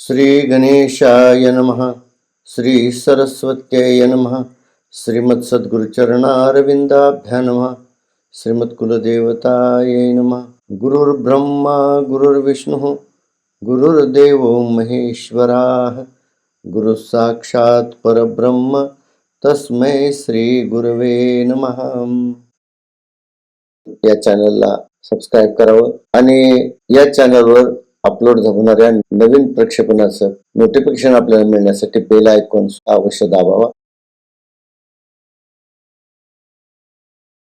श्री गणेशाय नमः श्री सरस्वत्यै नमः श्रीमत् सद्गुरुचरणारविन्दाभ्या नमः श्रीमत्कुलदेवतायै नमः गुरुर्ब्रह्मा गुरुर्विष्णुः गुरुर्देवो महेश्वराः गुरुः साक्षात् परब्रह्म तस्मै श्री गुरवे नमः। या चॅनलला सबस्क्राईब करावं आणि या चॅनलवर अपलोड होणाऱ्या नवीन प्रक्षेपणाचं नोटिफिकेशन आपल्याला मिळण्यासाठी बेल आयकॉन अवश्य दाबावा.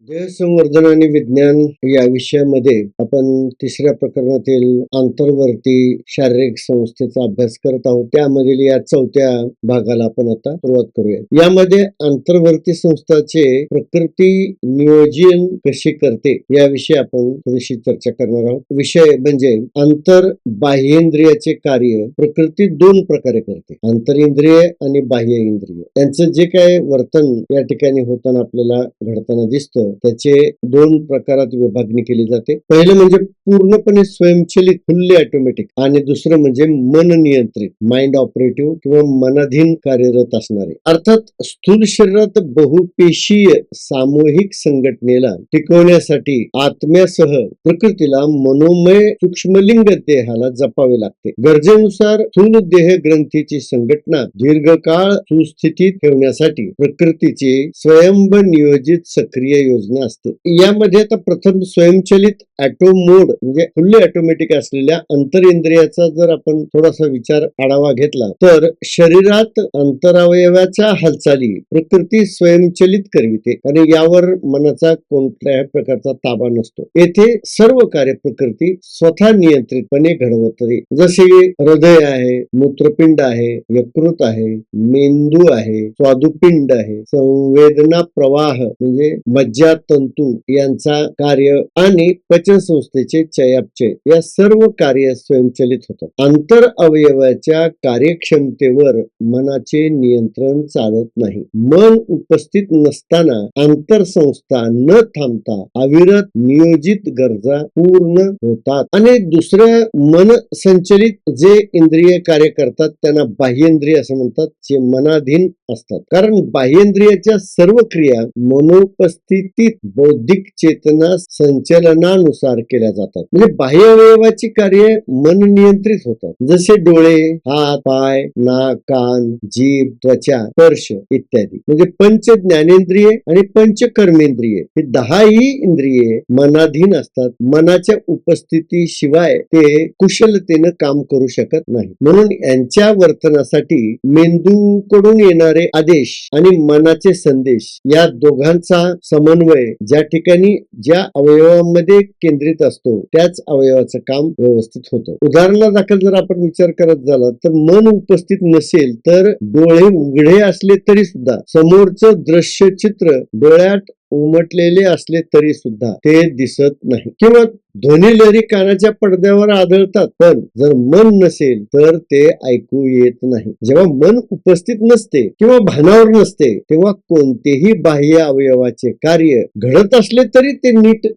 संवर्धन आणि विज्ञान या विषयामध्ये आपण तिसऱ्या प्रकरणातील आंतरवर्ती शारीरिक संस्थेचा अभ्यास करत आहोत. त्यामधील या चौथ्या भागाला आपण आता सुरुवात करूया. यामध्ये आंतरवर्ती संस्थाचे प्रकृती नियोजन कशी करते याविषयी आपण थोडीशी चर्चा करणार आहोत. विषय म्हणजे आंतर बाह्येंद्रियाचे कार्य प्रकृती दोन प्रकारे करते. आंतरिंद्रिय आणि बाह्य इंद्रिय. त्यांचं जे काय वर्तन या ठिकाणी होताना आपल्याला घडताना दिसतं त्याचे दोन प्रकारात विभागणी केली जाते. पहिलं म्हणजे पूर्णपणे स्वयंचलित फुल्ली ऑटोमॅटिक आणि दुसरं म्हणजे मन नियंत्रित माइंड ऑपरेटिव्ह किंवा मनाधीन कार्यरत असणारे. अर्थात स्थूल शरीरात बहुपेशीय सामूहिक संघटनेला टिकवण्यासाठी आत्म्यासह प्रकृतीला मनोमय सूक्ष्मलिंग देहाला जपावे लागते. गरजेनुसार स्थूल देह ग्रंथीची संघटना दीर्घकाळ सुस्थितीत ठेवण्यासाठी प्रकृतीची स्वयंभ नियोजित सक्रिय योजना असते. यामध्ये आता प्रथम स्वयंचलित ऑटो मोड म्हणजे फुल्ली ऑटोमॅटिक असलेल्या अंतरेंद्रियाचा जर आपण थोडासा विचार आढावा घेतला तर शरीरात अंतरावयवाच्या हालचाली प्रकृती स्वयंचलित करविते आणि यावर मनाचा कोणत्याही प्रकारचा ताबा नसतो. येथे सर्व कार्य प्रकृती स्वतः नियंत्रितपणे घडवते. जसे हृदय आहे मूत्रपिंड आहे यकृत आहे मेंदू आहे स्वादुपिंड आहे संवेदना प्रवाह म्हणजे मज्जा तंतू यांचा कार्य आणि पचन संस्थेचे चयापचय या सर्व कार्य स्वयंचलित होतात. आंतर अवयवाच्या कार्यक्षमतेवर मनाचे नियंत्रण चालत नाही. मन उपस्थित नसताना आंतरसंस्था न थांबता अविरत नियोजित गरजा पूर्ण होतात. आणि दुसरं मन संचलित जे इंद्रिय कार्य करतात त्यांना बाह्येंद्रिय असं म्हणतात जे मनाधीन असतात. कारण बाह्येंद्रियाच्या सर्व क्रिया मनोपस्थितीत बौद्धिक चेतना संचलनानुसार केल्या जातात. म्हणजे बाह्य अवयवाची कार्य मन नियंत्रित होतात. जसे डोळे हात पाय नाक कान जीभ त्वचा स्पर्श इत्यादी. म्हणजे पंच ज्ञानेंद्रिय आणि पंच कर्मेंद्रिय हे दहाही इंद्रिये मनाधीन असतात. मनाच्या उपस्थिती शिवाय ते कुशलतेनं काम करू शकत नाही म्हणून यांच्या वर्तनासाठी मेंदूकडून येणारे आदेश आणि मनाचे संदेश या दोघांचा समन्वय ज्या ठिकाणी ज्या अवयवांमध्ये केंद्रित असतो त्याच अवयवाचं काम व्यवस्थित होतं. उदाहरणादाखल जर आपण विचार करत झाला तर मन उपस्थित नसेल तर डोळे उघडे असले तरी सुद्धा समोरचं दृश्य चित्र डोळ्यात उमटलेले असले तरी सुद्धा ते दिसत नाही. किंवा ध्वनी लहरी कानाच्या पडद्यावर आदळतात पण जर मन नसेल तर ते ऐकू येत नाही. जेव्हा मन उपस्थित नसते किंवा भानावर नसते तेव्हा कोणतेही बाह्य अवयवाचे कार्य घडत असले तरी ते नीट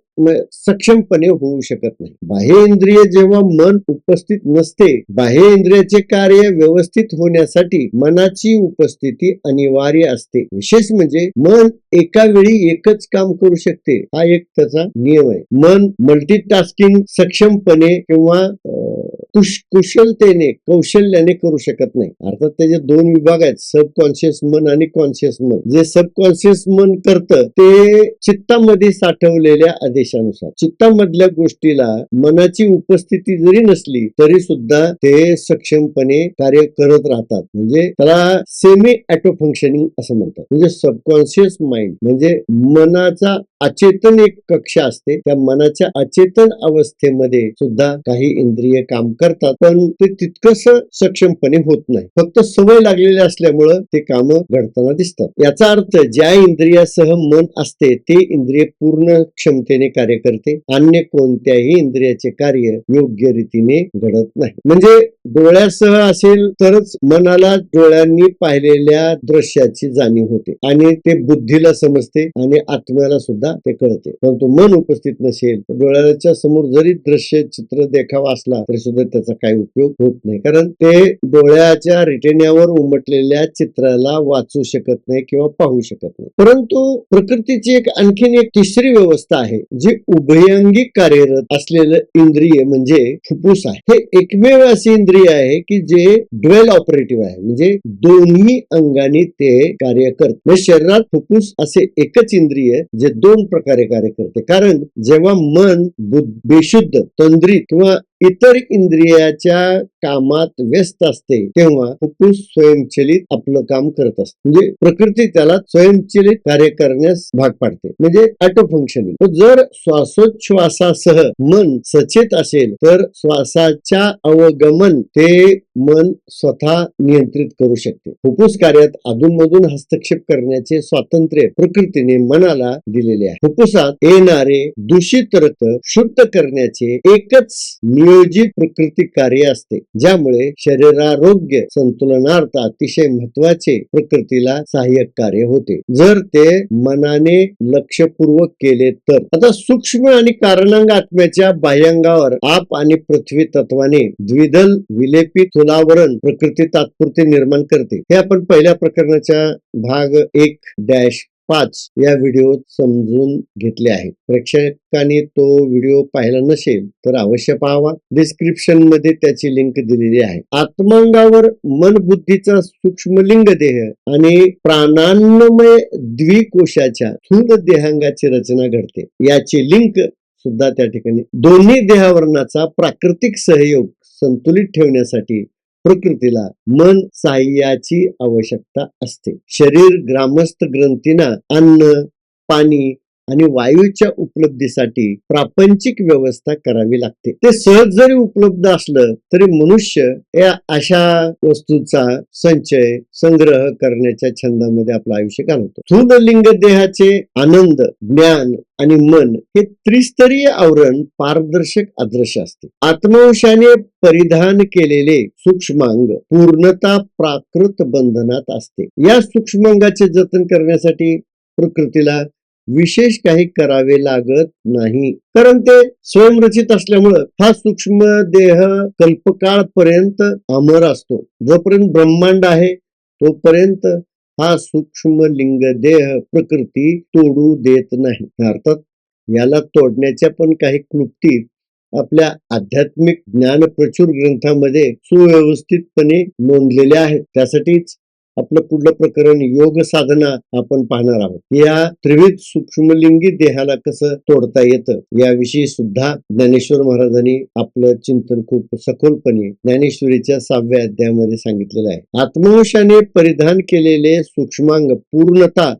सक्षमपणे होऊ शकत नाही. बाह्य इंद्रिय जेव्हा मन उपस्थित नसते बाह्य इंद्रियाचे कार्य व्यवस्थित होण्यासाठी मनाची उपस्थिती अनिवार्य असते. विशेष म्हणजे मन एका वेळी एकच काम करू शकते हा एक त्याचा नियम आहे. मन मल्टीटास्किंग सक्षमपणे किंवा कुश कुशलतेने कौशल्याने करू शकत नाही. अर्थात त्याचे दोन विभाग आहेत सबकॉन्शियस मन आणि कॉन्शियस मन. जे सबकॉन्शियस मन करतं ते चित्तामध्ये साठवलेल्या आदेशानुसार. चित्तामधल्या गोष्टीला मनाची उपस्थिती जरी नसली तरी सुद्धा ते सक्षमपणे कार्य करत राहतात. म्हणजे त्याला सेमी ऍटो फंक्शनिंग असं म्हणतात. म्हणजे सबकॉन्शियस माइंड म्हणजे मनाचा अचेतन एक कक्षा असते. त्या मनाच्या अचेतन अवस्थेमध्ये सुद्धा काही इंद्रिय काम करतात. पण ते तितकस सक्षमपणे होत नाही. फक्त सवय लागलेली असल्यामुळं ते काम घडताना दिसतात. याचा अर्थ ज्या इंद्रियासह मन असते ते इंद्रिय पूर्ण क्षमतेने कार्य करते. अन्य कोणत्याही इंद्रियाचे कार्य योग्य रीतीने घडत नाही. म्हणजे डोळ्यासह असेल तरच मनाला डोळ्यांनी पाहिलेल्या दृश्याची जाणीव होते. आणि ते बुद्धीला समजते आणि आत्म्याला सुद्धा आपल्याला ते कळते. परंतु मन उपस्थित नसेल डोळ्याच्या समोर जरी दृश्य चित्र देखावा असला तरी सुद्धा त्याचा काही उपयोग होत नाही. कारण ते डोळ्याच्या रिटेन्यावर उमटलेल्या चित्राला वाचू शकत नाही किंवा पाहू शकत नाही. परंतु प्रकृतीची एक आणखीन एक तिसरी व्यवस्था आहे जी उभयंगी कार्यरत असलेलं इंद्रिय म्हणजे फुफ्फुस आहे. हे एकमेव असे इंद्रिय आहे की जे ड्वेल ऑपरेटिव्ह आहे म्हणजे दोन्ही अंगाने ते कार्य करत. म्हणजे शरीरात फुफ्फुस असे एकच इंद्रिय जे दोन प्रकारे कार्य करते. कारण जेव्हा मन बुद्ध- बेशुद्ध तंद्रीत किंवा इतर इंद्रियाच्या कामात व्यस्त असते तेव्हा फुफ्फुस स्वयंचलित आपलं काम करत असते. म्हणजे प्रकृती त्याला स्वयंचलित कार्य करण्यास भाग पाडते. म्हणजे ऑटो फंक्शनिंग जर श्वासोच्छ्वासासह मन सचेत असेल तर श्वासाच्या अवगमन ते मन स्वतः नियंत्रित करू शकते. फुफ्फुस कार्यात अधूनमधून हस्तक्षेप करण्याचे स्वातंत्र्य प्रकृतीने मनाला दिलेले आहे. फुफ्फुसात येणारे दूषित रक्त शुद्ध करण्याचे एकच नियोजित प्रकृती कार्य असते ज्यामुळे शरीरारोग्य संतुलनार्थ अतिशय महत्त्वाचे प्रकृतीला सहाय्यक कार्य होते. जर ते मनाने लक्षपूर्वक केले तर. आता सूक्ष्म आणि कारणांग आत्म्याच्या बाह्यांगावर आप आणि पृथ्वी तत्वाने द्विदल विलेपी तुलावरण प्रकृती तात्पुरते निर्माण करते. हे आपण पहिल्या प्रकरणाच्या भाग एक डॅश पाच या व्हिडिओत समजून घेतले आहे प्रेक्षकांनी तो व्हिडिओ पाहिला नसेल तर अवश्य पाहावा. डिस्क्रिप्शनमध्ये त्याची लिंक दिलेली आहे. आत्मांगावर मन बुद्धीचा सूक्ष्म लिंग देह आणि प्राणान्नमय द्विकोशाच्या स्थूल देहांगाची रचना घडते. याची लिंक सुद्धा त्या ठिकाणी दोन्ही देहावरणाचा प्राकृतिक सहयोग संतुलित ठेवण्यासाठी प्रकृतीला मन सहाय्याची आवश्यकता असते. शरीर ग्रामस्थ ग्रंथींना अन्न पाणी आणि वायूच्या उपलब्धीसाठी प्रापंचिक व्यवस्था करावी लागते. ते सहज जरी उपलब्ध असलं तरी मनुष्य या अशा वस्तूचा संचय संग्रह करण्याच्या छंदामध्ये आपलं आयुष्य घालवतो. स्थूल लिंग देहाचे आनंद ज्ञान आणि मन हे त्रिस्तरीय आवरण पारदर्शक अदृश्य असते. आत्मवंशाने परिधान केलेले सूक्ष्मांग पूर्णता प्राकृत बंधनात असते. या सूक्ष्मांगाचे जतन करण्यासाठी प्रकृतीला विशेष काही करावे लागत नाही. कारण ते स्वयंरचित असल्यामुळं हा सूक्ष्म देह कल्पकाळपर्यंत अमर असतो. जोपर्यंत ब्रह्मांड आहे तोपर्यंत हा सूक्ष्म लिंग देह प्रकृती तोडू देत नाही. अर्थात याला तोडण्याच्या पण काही क्लुप्ती आपल्या आध्यात्मिक ज्ञान प्रचुर ग्रंथामध्ये सुव्यवस्थितपणे नोंदलेल्या आहेत. त्यासाठीच आपलं पुढलं प्रकरण योग साधना आपण पाहणार आहोत. या त्रिविध सूक्ष्मलिंगी देहाला कसं तोडता येतं याविषयी सुद्धा ज्ञानेश्वर महाराजांनी आपलं चिंतन खूप सखोलपणे ज्ञानेश्वरीच्या सहाव्या अध्यायामध्ये सांगितलेलं आहे. आत्मवशाने परिधान केलेले सूक्ष्मांग पूर्णता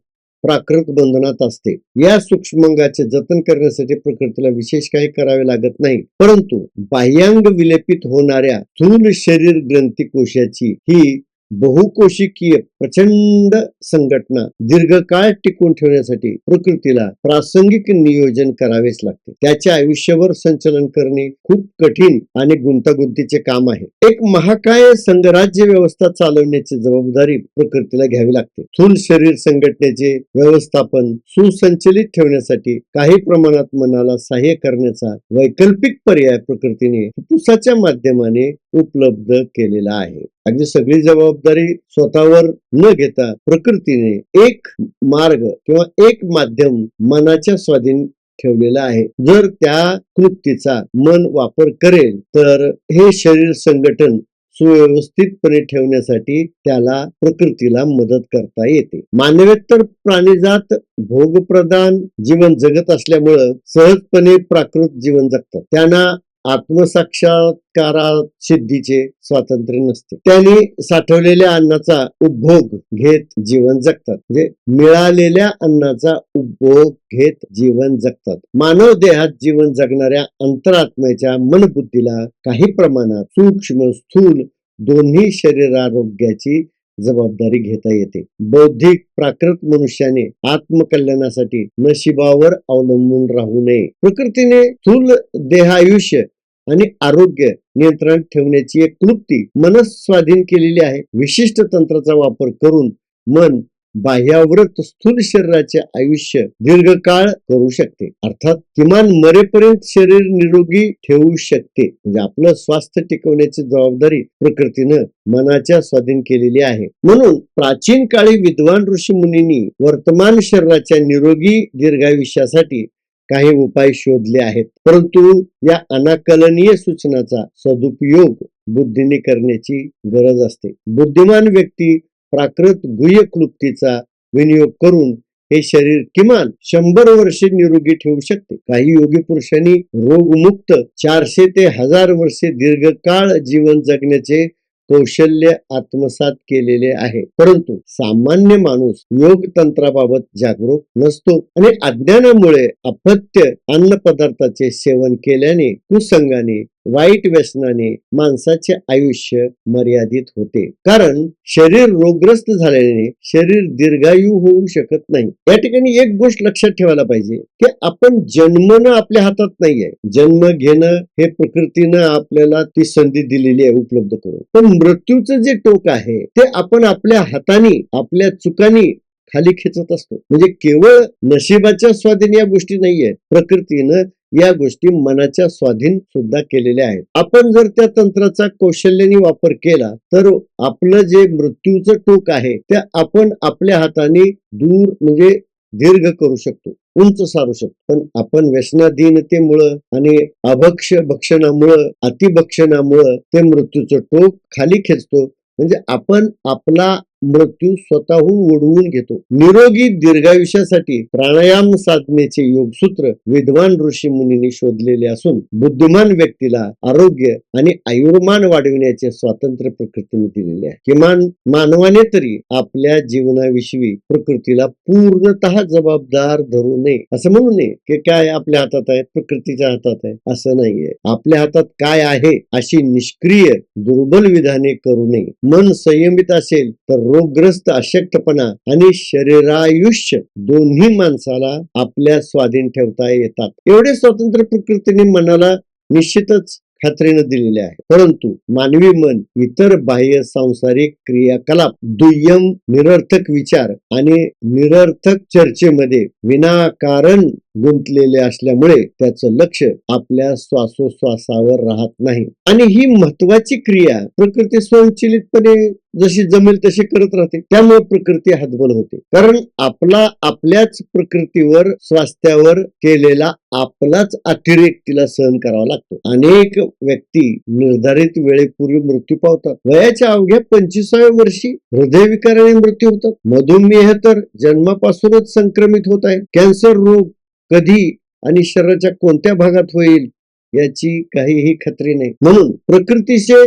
प्राकृत बंधनात असते. या सूक्ष्मांगाचे जतन करण्यासाठी प्रकृतीला विशेष काही करावे लागत नाही. परंतु बाह्यांग विलेपित होणाऱ्या स्थूल शरीर ग्रंथी कोशाची ही बहुकोशिकीय प्रचंड संघटना दीर्घकाळ टिकून ठेवण्यासाठी प्रकृतीला प्रासंगिक नियोजन करावेच लागते. त्याच्या आयुष्यावर संचलन करणे खूप कठीण आणि गुंतागुंतीचे काम आहे. एक महाकाय संघराज्य व्यवस्था चालवण्याची जबाबदारी प्रकृतीला घ्यावी लागते. स्थूल शरीर संघटनेचे व्यवस्थापन सुसंचलित ठेवण्यासाठी काही प्रमाणात मनाला सहाय्य करण्याचा वैकल्पिक पर्याय प्रकृतीने फुफ्फुसाच्या माध्यमाने उपलब्ध केलेला आहे. अगदी सगळी जबाबदारी स्वतःवर न घेता प्रकृतीने एक मार्ग किंवा एक माध्यम मनाच्या स्वाधीन ठेवलेला आहे. जर त्या कृतीचा मन वापर करेल तर हे शरीर संघटन सुव्यवस्थितपणे ठेवण्यासाठी त्याला प्रकृतीला मदत करता येते. मानवेतर प्राणीजात भोगप्रदान जीवन जगत असल्यामुळं सहजपणे प्राकृत जीवन जगतात त्यांना आत्मसाक्षात्कारा सिद्धीचे स्वातंत्र्य नसते. त्यांनी साठवलेल्या अन्नाचा उपभोग घेत जीवन जगतात. म्हणजे मिळालेल्या अन्नाचा उपभोग घेत जीवन जगतात. मानव देहात जीवन जगणाऱ्या अंतरात्म्याच्या मनबुद्धीला काही प्रमाणात सूक्ष्म स्थूल दोन्ही शरीरारोग्याची जबाबदारी घेता येते. बौद्धिक प्राकृत मनुष्याने आत्मकल्याणासाठी नशिबावर अवलंबून राहू नये. प्रकृतीने स्थूल देहायुष्य आणि आरोग्य नियंत्रण ठेवण्याची एक क्लुप्ती मनस्वाधीन केलेली आहे. विशिष्ट तंत्राचा वापर करून मन बाह्यावृत स्थूल शरीराचे आयुष्य दीर्घकाळ करू शकते. अर्थात किमान मरेपर्यंत शरीर निरोगी ठेवू शकते. म्हणजे आपलं स्वास्थ्य टिकवण्याची जबाबदारी प्रकृतीनं मनाच्या स्वाधीन केलेली आहे. म्हणून प्राचीन काळी विद्वान ऋषी मुनींनी वर्तमान शरीराच्या निरोगी दीर्घायुष्यासाठी काही उपाय शोधले आहेत. परंतु या अनाकलनीय सूचनाचा सदुपयोग बुद्धीने करण्याची गरज असते. बुद्धिमान व्यक्ती प्राकृत गुह्य क्लुप्तीचा विनियोग करून हे शरीर किमान शंभर वर्षे निरोगी ठेवू शकते. काही योगी पुरुषांनी रोगमुक्त चारशे ते हजार वर्षे दीर्घकाळ जीवन जगण्याचे कौशल्य आत्मसात केलेले आहे. परंतु सामान्य माणूस योग तंत्राबाबत जागरूक नसतो आणि अज्ञानामुळे अपत्य अन्न पदार्थाचे सेवन केल्याने कुसंगाने वाईट व्यसनाने माणसाचे आयुष्य मर्यादित होते. कारण शरीर रोगग्रस्त झाल्याने शरीर दीर्घायू होऊ शकत नाही. या ठिकाणी एक गोष्ट लक्षात ठेवायला पाहिजे की आपण जन्मनं आपल्या हातात नाहीये. जन्म घेणं हे प्रकृतीनं आपल्याला ती संधी दिलेली आहे उपलब्ध करून. पण मृत्यूचं जे टोक आहे ते आपण आपल्या हाताने आपल्या चुकानी खाली खेचत असतो. म्हणजे केवळ नशिबाच्या स्वाधीन या गोष्टी नाहीये प्रकृतीनं या गोष्टी मनाच्या स्वाधीन सुद्धा केलेल्या आहेत. आपण जर त्या तंत्राचा कौशल्याने वापर केला तर आपलं जे मृत्यूचं टोक आहे ते आपण आपल्या हाताने दूर म्हणजे दीर्घ करू शकतो उंच सारू शकतो. पण आपण व्यसनाधीनतेमुळं आणि अभक्ष भक्षणामुळं अतिभक्षणामुळं ते मृत्यूचं टोक खाली खेचतो. म्हणजे आपण आपला मृत्यू स्वतःहून ओढवून घेतो. निरोगी दीर्घायुष्यासाठी प्राणायाम साधनेचे योगसूत्र विद्वान ऋषी मुनींनी शोधलेले असून बुद्धिमान व्यक्तीला आरोग्य आणि आयुर्मान वाढविण्याचे स्वातंत्र्य प्रकृतीने दिलेले आहे. किमान मानवाने तरी आपल्या जीवनाविषयी प्रकृतीला पूर्णतः जबाबदार धरू नये. असं म्हणू नये की काय आपल्या हातात आहे प्रकृतीच्या हातात आहे असं नाहीये. आपल्या हातात काय आहे अशी निष्क्रिय दुर्बल विधाने करू नये. मन संयमित असेल तर रोगग्रस्त अशक्तपणा आणि शरीरायुष्य दोन्ही माणसाला आपल्या स्वाधीन ठेवता येतात. एवढे स्वतंत्र प्रकृतीने मनाला निश्चितच खात्रीनं दिलेले आहे. परंतु मानवी मन इतर बाह्य सांसारिक क्रियाकलाप दुय्यम निरर्थक विचार आणि निरर्थक चर्चेमध्ये विनाकारण गुंतलेले असल्यामुळे त्याचं लक्ष आपल्या श्वासोश्वासावर राहत नाही. आणि ही महत्वाची क्रिया प्रकृती स्वयंचलितपणे जशी जमेल तशी करत राहते. त्यामुळे प्रकृती हतबल होते. कारण आपला आपल्याच प्रकृतीवर स्वास्थ्यावर केलेला आपलाच अतिरेक तिला सहन करावा लागतो. अनेक व्यक्ती निर्धारित वेळेपूर्वी मृत्यू पावतात. वयाच्या अवघ्या पंचवीसाव्या वर्षी हृदयविकाराने मृत्यू होतात. मधुमेह तर जन्मापासूनच संक्रमित होत आहे. कॅन्सर रोग कधी आणि शरीराच्या कोणत्या भागात होईल याची काहीही खात्री नाही. म्हणून प्रकृतीचे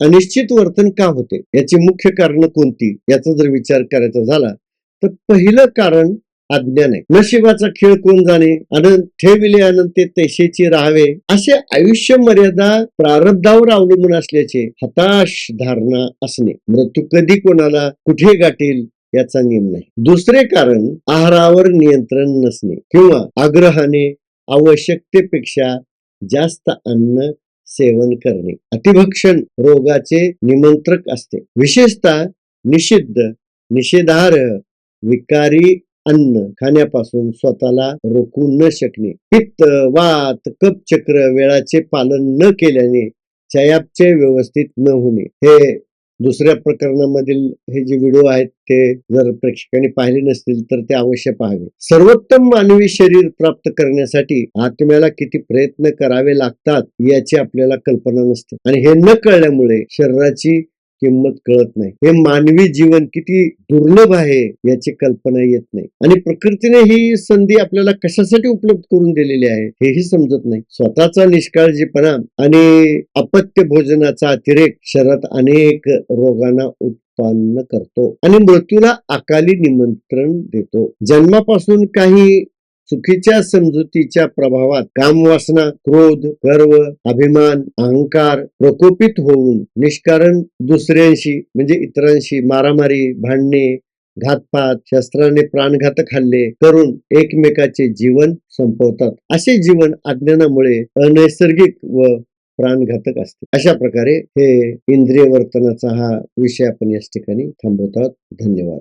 अनिश्चित वर्तन का होते? याची मुख्य कारण कोणती? याचा जर विचार करायचा झाला तर पहिलं कारण अज्ञान आहे नशिबाचा खेळ कोण जाणे? अनंत ठेविले अनंत ते तैशेची राहावे. असे आयुष्य मर्यादा प्रारब्धावर अवलंबून असल्याचे हताश धारणा असणे. मृत्यू कधी कोणाला कुठे गाठेल? याचा नियम नाही. दुसरे कारण आहारावर नियंत्रण नसणे किंवा आग्रहाने आवश्यकतेपेक्षा जास्त अन्न सेवन करणे. अतिभक्षण रोगाचे निमंत्रक असते. विशेषतः निषिद्ध निषेधार्ह विकारी अन्न खाण्यापासून स्वतःला रोखू न शकणे. पित्त वात कपचक्र वेळाचे पालन न केल्याने चयापचय व्यवस्थित न होणे. हे दुसऱ्या प्रकरणामधील हे जे व्हिडिओ आहेत ते जर प्रेक्षकांनी पाहिले नसतील तर ते अवश्य पाहावे. सर्वोत्तम मानवी शरीर प्राप्त करण्यासाठी आत्म्याला किती प्रयत्न करावे लागतात याची आपल्याला कल्पना नसते. आणि हे न कळल्यामुळे शरीराची किंमत कळत नाही. हे मानवी जीवन किती दुर्लभ आहे याची कल्पना येत नाही. आणि प्रकृतीने ही संधी आपल्याला कशासाठी उपलब्ध करून दिलेली आहे हेही समजत नाही. स्वतःचा निष्काळजीपणा आणि अपत्य भोजनाचा अतिरेक शरीरात अनेक रोगांना उत्पन्न करतो आणि मृत्यूला अकाली निमंत्रण देतो. जन्मापासून काही चुकीच्या समजुतीच्या प्रभावात कामवासना क्रोध गर्व अभिमान अहंकार प्रकोपित होऊन निष्कारण दुसऱ्यांशी म्हणजे इतरांशी मारामारी भांडणे घातपात शस्त्राने प्राणघातक हल्ले करून एकमेकाचे जीवन संपवतात. असे जीवन अज्ञानामुळे अनैसर्गिक व प्राणघातक असते. अशा प्रकारे हे इंद्रिय वर्तनाचा हा विषय आपण याच ठिकाणी थांबवतात धन्यवाद.